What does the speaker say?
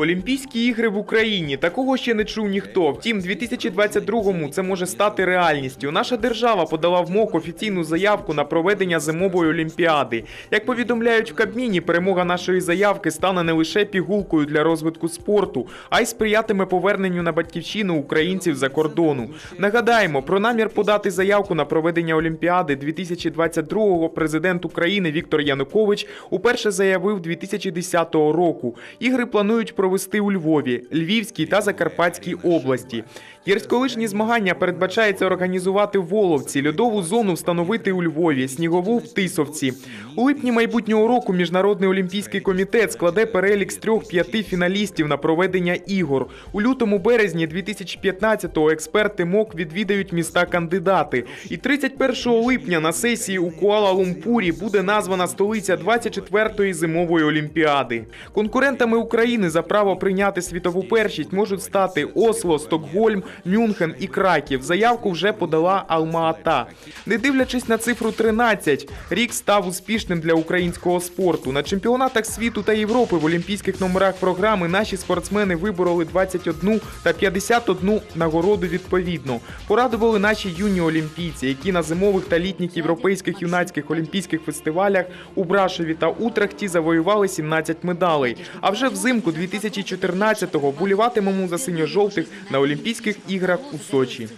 Олімпійські ігри в Україні такого ще не чув ніхто. Втім, 2022-му це може стати реальністю. Наша держава подала в МОК офіційну заявку на проведення зимової олімпіади. Як повідомляють в Кабміні, перемога нашої заявки стане не лише пігулкою для розвитку спорту, а й сприятиме поверненню на батьківщину українців за кордону. Нагадаємо, про намір подати заявку на проведення Олімпіади 2022-го президент України Віктор Янукович уперше заявив 2010 року. Ігри планують провести у Львові, Львівській та Закарпатській області. Гірськолижні змагання передбачається організувати в Воловці, льодову зону встановити у Львові, снігову в Тисовці. У липні майбутнього року Міжнародний олімпійський комітет складе перелік з трьох-п'яти фіналістів на проведення ігор. У лютому березні 2015-го експерти МОК відвідають міста кандидати. І 31 липня на сесії у Куала-Лумпурі буде названа столиця 24-ї зимової олімпіади. Конкурентами України за право прийняти світову першість можуть стати Осло, Стокгольм, Мюнхен і Краків. Заявку вже подала Алма-Ата. Не дивлячись на цифру 13, рік став успішним для українського спорту. На чемпіонатах світу та Європи в олімпійських номерах програми наші спортсмени вибороли 21 та 51 нагороду відповідно. Порадували наші юні олімпійці, які на зимових та літніх європейських юнацьких олімпійських фестивалях у Брашові та Утрахті завоювали 17 медалей. А вже взимку 2014-го боліватимемо за синьо-жовтих на Олімпійських іграх у Сочі.